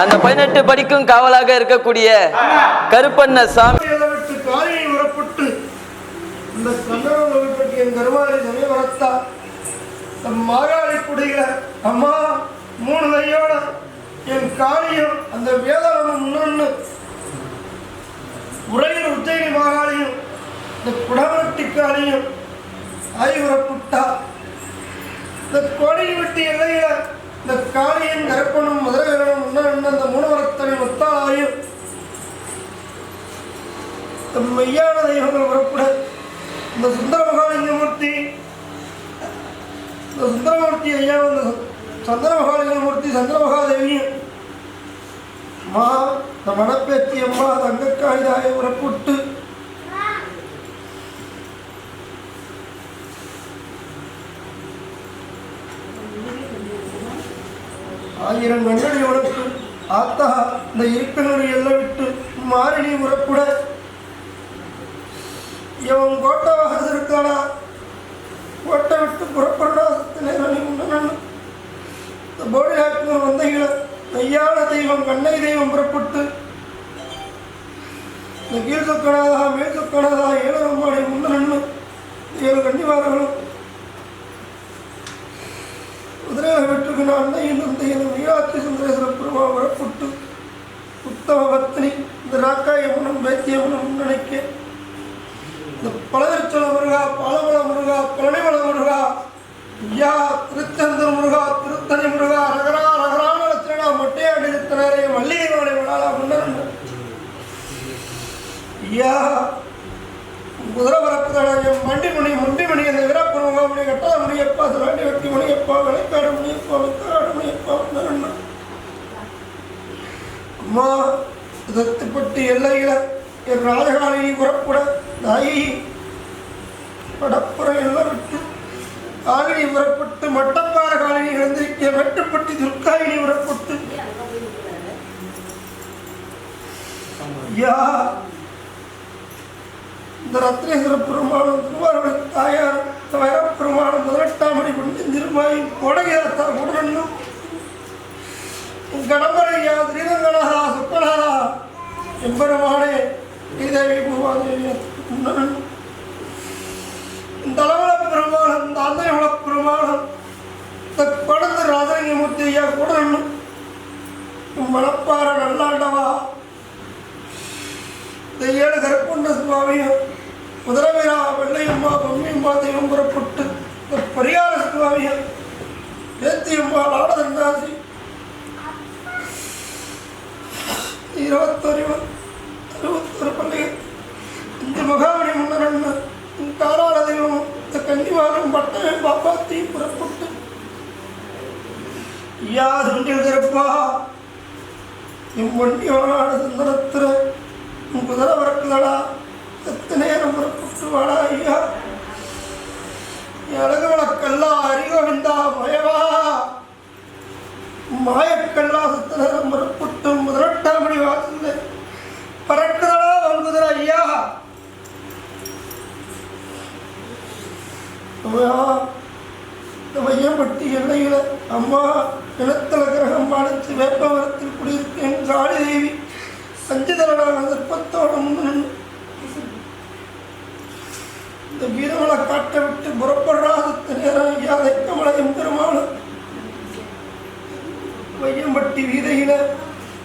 அந்த பதினெட்டு படிக்கும் காவலாக இருக்கக்கூடிய கருப்பண்ண சாமி. விட்டு இந்த கண்ணனை பற்றி என் மாகாளி குடியில அம்மா மூணு கையோட என் காளியும் அந்த வேதாளமும் முன்னொன்னு உரையில் உச்சைனி மாகாளியும் இந்த குடமட்டி காளியும் ஆய்வுறப்பட்டா. இந்த கோடி வெட்டி எல்லையில் இந்த காளியின் கருப்பனும் மதுரகரனும் முன்னொன்னு அந்த மூணவரத்தனை முத்தாளாயும் மெய்யான தெய்வங்கள் புறப்பட இந்த சுந்தர மகாலிங்கமூர்த்தி இந்த சுந்தரமூர்த்தி ஐயா இந்த சந்திர மகாலிங்கமூர்த்தி சந்திர மகாதேவியும் மா இந்த மணப்பேத்தி அம்மா தங்கக்காளிதாய புறப்பட்டு ஆயிரம் கண்ணடி உனக்கு ஆத்தா இந்த இருக்கனுடைய எல்லை விட்டு மாறினி உறப்புட இவன் கோட்டவாக இருக்கானா கோட்டை விட்டு புறப்படுறா நேரம் நீ முன்னணும் இந்த போடி ஆத்மர் மெய்யான தெய்வம் கண்ணை தெய்வம் புறப்பட்டு இந்த கீழ் சொக்கனாதா மேல் சொக்கனாதா ஏழரம்மாடி ஏழு கண்டிவாரர்களும் அன்னையின் தந்தையின் மீனாட்சி சுந்தரேஸ்வர பெருமா புட்டு உத்தம பத்னி இந்த ராக்காயம்மனும் பேத்தியம்மனும் நினைக்க. இந்த பழவச்சல முருகா பாலமல முருகா பழனிமல முருகா ஐயா திருச்சந்திர முருகா திருத்தணி முருகா ரகரா ரகரான லட்சணா மொட்டையாடி நிறுத்தினாரே மல்லிகை மலை விழாலா முன்னர் ஐயா குதிரை பரப்புதடையும் மண்டிமணி முண்டிமணி அந்த வீரப்பெருமகாமணி கட்டாத மணியப்பா சிலாண்டி வெட்டி மணியப்பா விளைக்காடு மணியப்பா வெக்காடு மணியப்பா முன்னர் அம்மா சத்துப்பட்டு எல்லையில என் ராஜகாலினி புறப்பட தாயி படப்புறம் எல்லாம் விட்டு காலினி புறப்பட்டு மட்டப்பாற காலினி இழந்திருக்க வெட்டுப்பட்டு துர்காயினி புறப்பட்டு. யா இந்த ரத்னேஸ்வர பெருமானம் ராஜலிங்கமூர்த்தி ஐயா கூட நல்லாண்டவா? இந்த ஏழு கருப்புண்ட சுவாமியும் முதலமைரா வெள்ளையம்மா பொம்மியம்மா தெய்வம் புறப்பட்டு இந்த பரிகார சுவாமியும் ஏத்தியம்மா லாடதண்டாசி இருபத்தொரு அறுபத்தொரு பள்ளிகள் இந்த முகாமணி முன்னரன் காலாள தெய்வம் இந்த கன்னிவாரம் பட்டயம் பாப்பாத்தையும் புறப்பட்டு ஐயா துண்டில் திறப்பா என் வண்டி வாழாட உன் குதிரை வரக்குதடா எத்தனை நேரம் புறப்பட்டு வாடா ஐயா. என் அழகு விளக்கெல்லாம் அறிகோவிந்தா மயவா மாயக்கல்லா சுத்தனம் புறப்பட்டு முதலெட்டாம் மணி வாசல்ல பறக்குதடா வங்குதடா ஐயா ஐயா, பட்டி வையம்பட்டி எல்லையில அம்மா நிலத்தல கிரகம் பாடிச்சு வேப்பவரத்தில் குடியிருக்கேன் ஜாலி தேவி சஞ்சிதரனாக சிற்பத்தோட முன்னு இந்த வீரமலை காட்ட விட்டு புறப்படாத நேரம் ஐயா தைக்கமலையும் பெருமாளும். வையம்பட்டி வீதையில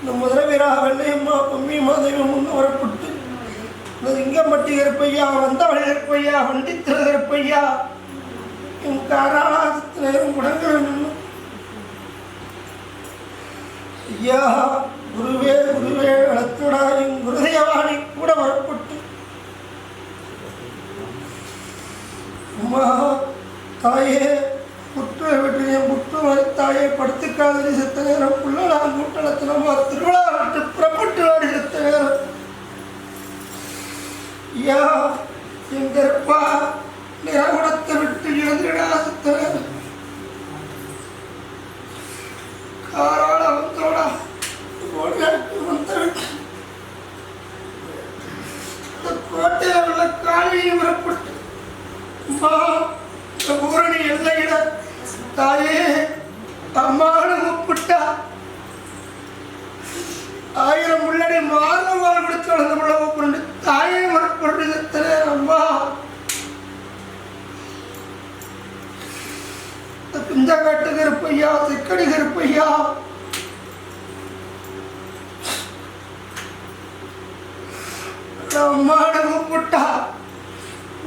இந்த முதலவீராக வெள்ளையம்மா பொம்மி தெய்வம் முன்னு வரப்பட்டு. இந்த இங்கம்பட்டி கருப்பையா வந்தவழி கருப்பையா வண்டித்திர கருப்பையா எனக்கு காராளத்தினரும் முடங்க வேண்டும் ஐயா குருவே குருவே வளர்த்துடா குருதேவானை கூட வரப்பட்டு. அம்மா தாயே புற்று விட்டு என் புற்று தாயே படுத்துக்காதலி செத்த நேரம் புள்ளடா கூட்டணத்தினமா திருவிழா விட்டு புறப்பட்டு வாடி செத்த நேரம் ஐயா எங்கப்பா நிறகுடத்தை விட்டு எழுந்திரடா செத்த நேரம் காராட வந்தோடா ஓடியாட்டு வந்தவன் இந்த கோட்டையில் உள்ள காளியை வரப்பட்டு அம்மா இந்த பூரணி எல்லையிட தாயே அம்மானு கூப்பிட்டா தொடர்ந்து வளர்ந்த பிள்ளை கூப்பிடுண்டு தாயே மரப்பொருள் அம்மா இந்த பிஞ்சக்காட்டு கருப்பையா சிக்கடி கருப்பையா அம்மாடு கூப்பிட்டா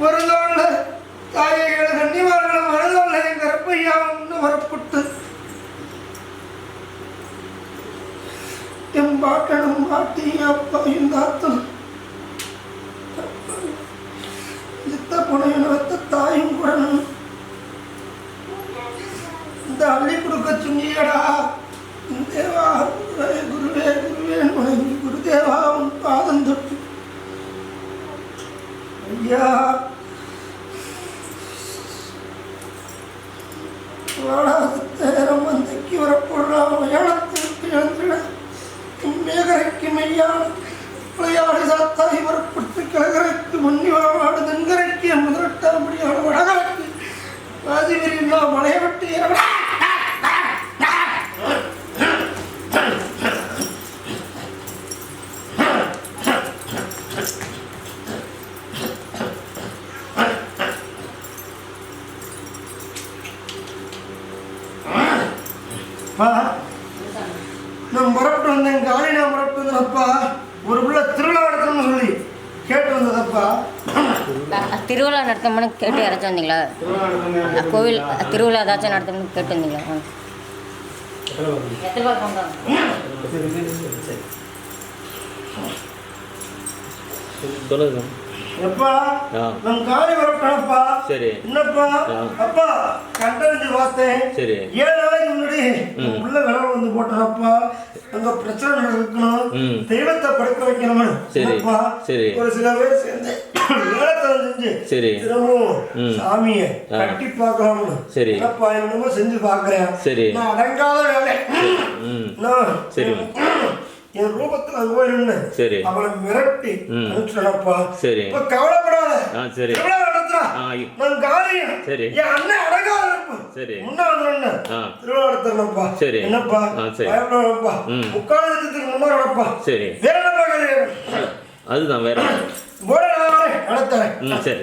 வருதோல்ல தாயைகள் கன்னிமார்களும் வருதோல்ல என் கருப்பையா ஒன்று வரப்பட்டு என் பாட்டனும் பாட்டி அப்பாயும் தாத்தும் சித்த புனையும் தாயும் குடனும் இந்த அள்ளி கொடுக்க சொன்னியடா தேவா குருவே குருவே குருவே வணங்கி குருதேவா உன் பாதம் தொட்டு ஐயா வாடாதேரம் வந்தைக்கு வரப்போடுறான் மலையாளத்திற்கு எழுந்திட மேகரைக்கு மெய்யான விளையாடி சாத்தாய் வரப்பட்டு கிழகரைக்கு முன்னி வாடு தென்கரைக்கு முதலட்டாம்படியான வடகரைக்கு வாதிவிரில்லா மலையை விட்டு இறங்க அப்பா நான் புறப்பட்டு வந்தேன் காலி நான் புறப்பட்டு வந்தேன்ப்பா ஒரு பிள்ளை திருவிழா நடத்தணும்னு சொல்லி கேட்டு வந்ததப்பா அ- திருவிழா? நடத்தணும்னு கேட்டு இறச்சி வந்தீங்களா? கோவில் திருவிழா ஏதாச்சும் நடத்தணும்னு கேட்டு வந்தீங்களா. எத்தனை எப்பா. நான் காலி புறப்பட்டேன்ப்பா சரி என்னப்பா. அப்பா கண்டறிஞ்சு பார்த்தேன் சரி ஏழு நாளைக்கு முன்னாடி. உள்ள விளவு வந்து போட்டதப்பா அங்க பிரச்சனை நடக்கணும் ம். தெய்வத்தை படுக்க வைக்கணும்னு சரி. என்னப்பா? சரி. ஒரு சில பேர் சேர்ந்து செஞ்சு சரி. திரும்பவும். சாமியை. கட்டி பார்க்கலாம்னு சரி. என்னப்பா என்னமோ செஞ்சு பார்க்கறேன் சரி. நான் அடங்காத வேலை சரி. என் ரூபத்துல அங்க போய் நின்னு சரி. அவளை மிரட்டி ம். அனுப்பிச்சனப்பா சரி. இப்ப கவலைப்படாத ஆ, சரி. நான் காரியம் சரி. என் அண்ணன் அடங்காத இருப்பான் சரி. முன்ன வந்துடுன்னு ஆ. திருவிழா நடத்துறப்பா சரி. என்னப்பா சரி. பயப்படாதப்பா ம். முக்கால் லட்சத்துக்கு முன்னாடி நடப்பா சரி வேற அதுதான் வேற போட நான் நடத்துறேன் சரி